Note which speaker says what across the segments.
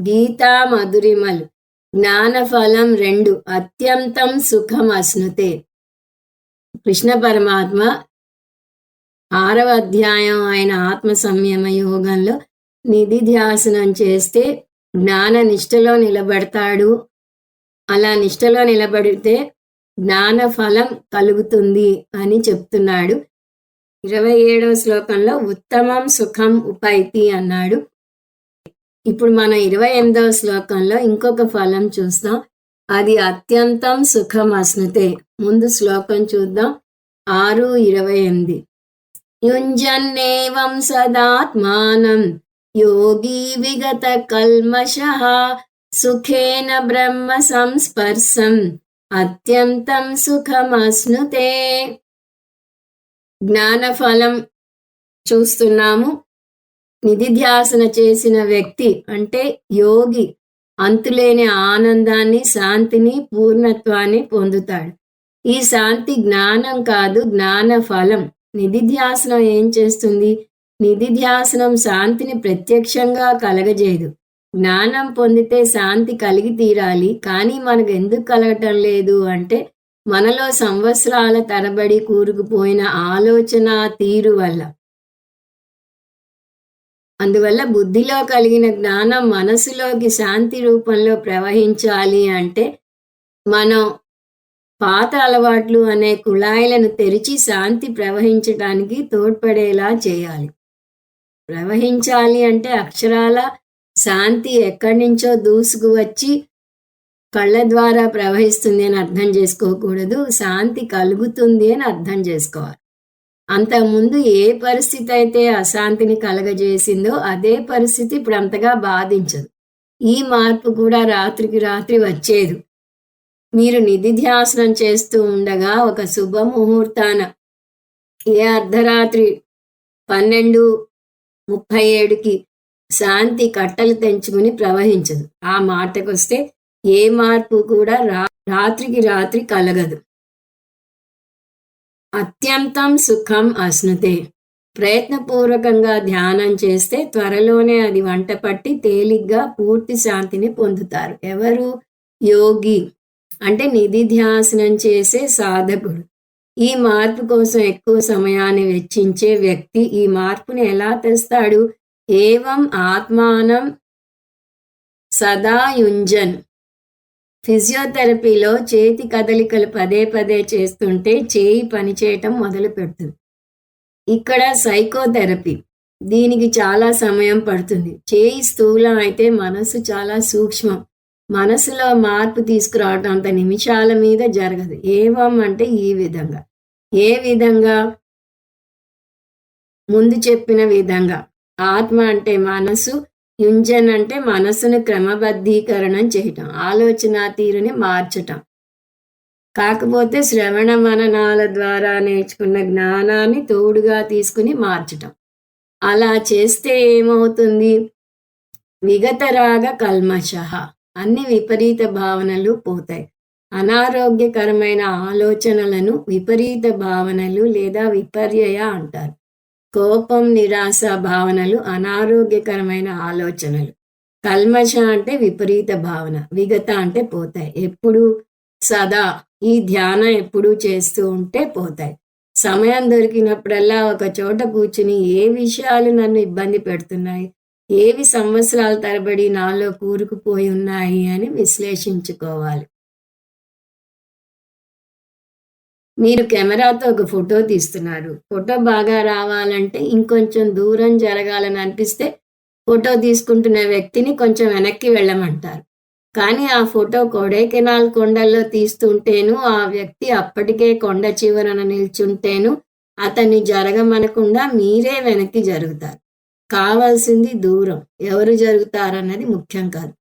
Speaker 1: గీతా మధురిమలు జ్ఞానఫలం రెండు. అత్యంతం సుఖం అశ్నుతే. కృష్ణ పరమాత్మ ఆరవ అధ్యాయం ఆయన ఆత్మ సంయమ యోగంలో నిధి ధ్యాసనం చేస్తే జ్ఞాన నిష్టలో నిలబడతాడు. అలా నిష్టలో నిలబడితే జ్ఞాన ఫలం కలుగుతుంది అని చెప్తున్నాడు. ఇరవై ఏడవ శ్లోకంలో ఉత్తమం సుఖం ఉపైతి అన్నాడు. ఇప్పుడు మన ఇరవై ఎనిమిదవ శ్లోకంలో ఇంకొక ఫలం చూస్తాం. అది అత్యంతం సుఖం అస్నుతే ముందు శ్లోకం చూద్దాం. ఆరు ఇరవై ఎనిమిది. యుంజన్నేవం సదాత్మానం యోగి విగత కల్మష సుఖేన బ్రహ్మ సంస్పర్శం అత్యంతం సుఖమస్నుతే జ్ఞానఫలం చూస్తున్నాము. నిధిధ్యాసన చేసిన వ్యక్తి అంటే యోగి. అంతులేని ఆనందాన్ని శాంతిని పూర్ణత్వాన్ని పొందుతాడు. ఈ శాంతి జ్ఞానం కాదు జ్ఞాన ఫలం. నిధిధ్యాసనం ఏం చేస్తుంది? నిధిధ్యాసనం శాంతిని ప్రత్యక్షంగా కలగజేయదు. జ్ఞానం పొందితే శాంతి కలిగి తీరాలి. కానీ మనకు ఎందుకు కలగటం లేదు అంటే మనలో సంవత్సరాల తరబడి కూరుకుపోయిన ఆలోచన తీరు వల్ల. అందువల్ల బుద్ధిలో కలిగిన జ్ఞానం మనసులోకి శాంతి రూపంలో ప్రవహించాలి అంటే మనం పాత అలవాట్లు అనే కుళాయిలను తెరిచి శాంతి ప్రవహించడానికి తోడ్పడేలా చేయాలి. ప్రవహించాలి అంటే అక్షరాల శాంతి ఎక్కడి నుంచో దూసుకు వచ్చి కళ్ళ ద్వారా ప్రవహిస్తుంది అని అర్థం చేసుకోకూడదు. శాంతి కలుగుతుంది అని అర్థం చేసుకోవాలి. అంతకుముందు ఏ పరిస్థితి అయితే అశాంతిని కలగజేసిందో అదే పరిస్థితి ఇప్పుడు అంతగా బాధించదు. ఈ మార్పు కూడా రాత్రికి రాత్రి వచ్చేది. మీరు నిధిధ్యాసనం చేస్తూ ఉండగా ఒక శుభముహూర్తాన ఏ అర్ధరాత్రి పన్నెండు ముప్పై ఏడుకి శాంతి కట్టలు తెంచుకుని ప్రవహించదు. ఆ మాటకొస్తే ఏ మార్పు కూడా రా రాత్రికి రాత్రి కలగదు. అత్యంతం సుఖం అశ్నుతే. ప్రయత్నపూర్వకంగా ధ్యానం చేస్తే త్వరలోనే అది వంట పట్టి తేలిగ్గా పూర్తి శాంతిని పొందుతారు. ఎవరు? యోగి. అంటే నిధి ధ్యాసనం చేసే సాధకుడు. ఈ మార్పు కోసం ఎక్కువ సమయాన్ని వెచ్చించే వ్యక్తి ఈ మార్పుని ఎలా తెస్తాడు? ఏవం ఆత్మానం సదా యుంజన్. ఫిజియోథెరపీలో చేతి కదలికలు పదే పదే చేస్తుంటే చేయి పనిచేయటం మొదలు పెడుతుంది. ఇక్కడ సైకోథెరపీ. దీనికి చాలా సమయం పడుతుంది. చేయి స్థూలం అయితే మనసు చాలా సూక్ష్మం. మనసులో మార్పు తీసుకురావటం అంత నిమిషాల మీద జరగదు. ఏవం అంటే ఈ విధంగా. ఏ విధంగా? ముందు చెప్పిన విధంగా. ఆత్మ అంటే మనసు యుంజన్ అంటే మనసును క్రమబద్ధీకరణం చేయటం ఆలోచన తీరుని మార్చటం. కాకపోతే శ్రవణ మననాల ద్వారా నేర్చుకున్న జ్ఞానాన్ని తోడుగా తీసుకుని మార్చటం. అలా చేస్తే ఏమవుతుంది? విగతరాగ కల్మష అన్ని విపరీత భావనలు పోతాయి. అనారోగ్యకరమైన ఆలోచనలను విపరీత భావనలు లేదా విపర్యయ అంటారు. కోపం నిరాశ భావనలు అనారోగ్యకరమైన ఆలోచనలు. కల్మష అంటే విపరీత భావన విగత అంటే పోతాయి. ఎప్పుడు? సదా. ఈ ధ్యానం ఎప్పుడు చేస్తూ ఉంటే పోతాయి. సమయం దొరికినప్పుడల్లా ఒక చోట కూర్చుని ఏ విషయాలు నన్ను ఇబ్బంది పెడుతున్నాయి? ఏవి సంవత్సరాల తరబడి నాలో కూరుకుపోయి ఉన్నాయి అని విశ్లేషించుకోవాలి. మీరు కెమెరాతో ఒక ఫోటో తీస్తున్నారు. ఫోటో బాగా రావాలంటే ఇంకొంచెం దూరం జరగాలని అనిపిస్తే ఫోటో తీసుకుంటున్న వ్యక్తిని కొంచెం వెనక్కి వెళ్ళమంటారు. కానీ ఆ ఫోటో కొడైకెనాల్ కొండల్లో తీస్తుంటేను ఆ వ్యక్తి అప్పటికే కొండ చివరన నిల్చుంటేను అతన్ని జరగమనకుండా మీరే వెనక్కి జరుగుతారు. కావాల్సింది దూరం ఎవరు జరుగుతారన్నది ముఖ్యం కాదు.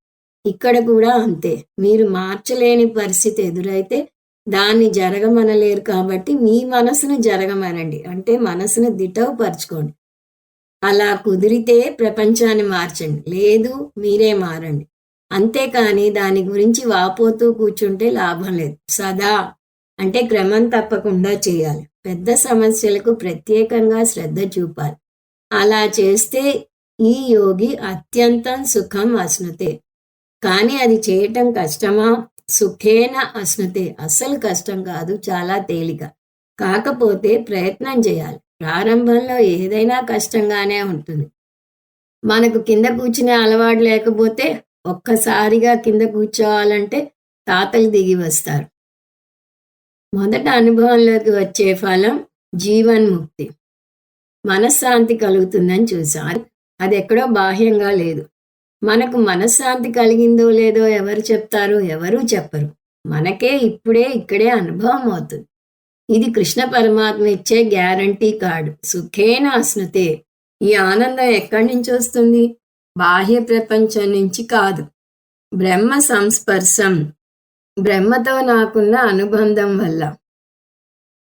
Speaker 1: ఇక్కడ కూడా అంతే. మీరు మార్చలేని పరిస్థితి ఎదురైతే దాన్ని జరగమనలేరు కాబట్టి మీ మనసును జరగమనండి. అంటే మనసును దిటవుపరచుకోండి. అలా కుదిరితే ప్రపంచాన్ని మార్చండి. లేదు మీరే మారండి. అంతేకాని దాని గురించి వాపోతూ కూర్చుంటే లాభం లేదు. సదా. అంటే క్రమం తప్పకుండా చేయాలి. పెద్ద సమస్యలకు ప్రత్యేకంగా శ్రద్ధ చూపాలి. అలా చేస్తే ఈ యోగి అత్యంతం సుఖం అశ్నుతే కానీ అది చేయటం కష్టమా? సుఖేన అశ్నుతే అస్సలు కష్టం కాదు చాలా తేలిక. కాకపోతే ప్రయత్నం చేయాలి. ప్రారంభంలో ఏదైనా కష్టంగానే ఉంటుంది. మనకు కింద కూర్చునే అలవాటు లేకపోతే ఒక్కసారిగా కింద కూర్చోవాలంటే తాతలు దిగి వస్తారు. మొదట అనుభవంలోకి వచ్చే ఫలం జీవన్ముక్తి. మనశ్శాంతి కలుగుతుందని చూసాం అది ఎక్కడో బాహ్యంగా లేదు. మనకు మనశ్శాంతి కలిగిందో లేదో ఎవరు చెప్తారు ఎవరూ చెప్పరు. మనకే ఇప్పుడే ఇక్కడే అనుభవం అవుతుంది. ఇది కృష్ణ పరమాత్మ ఇచ్చే గ్యారంటీ కార్డు. సుఖేన అస్నుతే ఈ ఆనందం ఎక్కడి నుంచి వస్తుంది? బాహ్య ప్రపంచం నుంచి కాదు. బ్రహ్మ సంస్పర్శం. బ్రహ్మతో నాకున్న అనుబంధం వల్ల.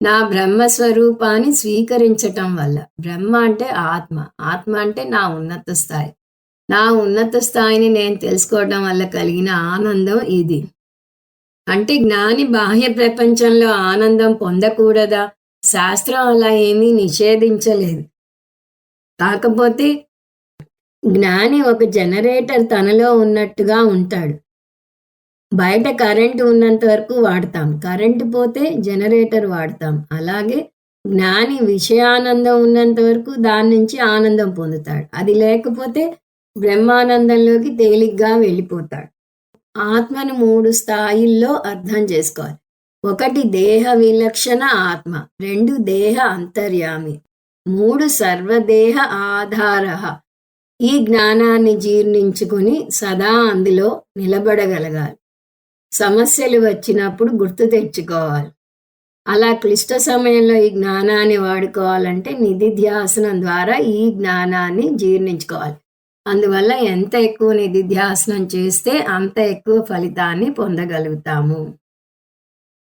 Speaker 1: నా బ్రహ్మ స్వరూపాన్ని స్వీకరించటం వల్ల. బ్రహ్మ అంటే ఆత్మ. ఆత్మ అంటే నా ఉన్నత స్థాయి. నా ఉన్నత స్థాయిని నేను తెలుసుకోవడం వల్ల కలిగిన ఆనందం ఇది. అంటే జ్ఞాని బాహ్య ప్రపంచంలో ఆనందం పొందకూడదా? శాస్త్రం అలా ఏమీ నిషేధించలేదు. కాకపోతే జ్ఞాని ఒక జనరేటర్ తనలో ఉన్నట్టుగా ఉంటాడు. బయట కరెంటు ఉన్నంత వరకు వాడతాం. కరెంటు పోతే జనరేటర్ వాడతాం. అలాగే జ్ఞాని విషయానందం ఉన్నంత వరకు దాని నుంచి ఆనందం పొందుతాడు. అది లేకపోతే బ్రహ్మానందంలోకి తేలిగ్గా వెళ్ళిపోతాడు. ఆత్మను మూడు స్థాయిల్లో అర్థం చేసుకోవాలి. ఒకటి దేహ విలక్షణ ఆత్మ రెండు దేహ అంతర్యామి మూడు సర్వదేహ ఆధార. ఈ జ్ఞానాన్ని జీర్ణించుకుని సదా అందులో నిలబడగలగాలి. సమస్యలు వచ్చినప్పుడు గుర్తు తెచ్చుకోవాలి. అలా క్లిష్ట సమయంలో ఈ జ్ఞానాన్ని వాడుకోవాలంటే నిధి ధ్యాసనం ద్వారా ఈ జ్ఞానాన్ని జీర్ణించుకోవాలి. అందువల్ల ఎంత ఎక్కువ నిధిధ్యాసనం చేస్తే అంత ఎక్కువ ఫలితాన్ని పొందగలుగుతాము.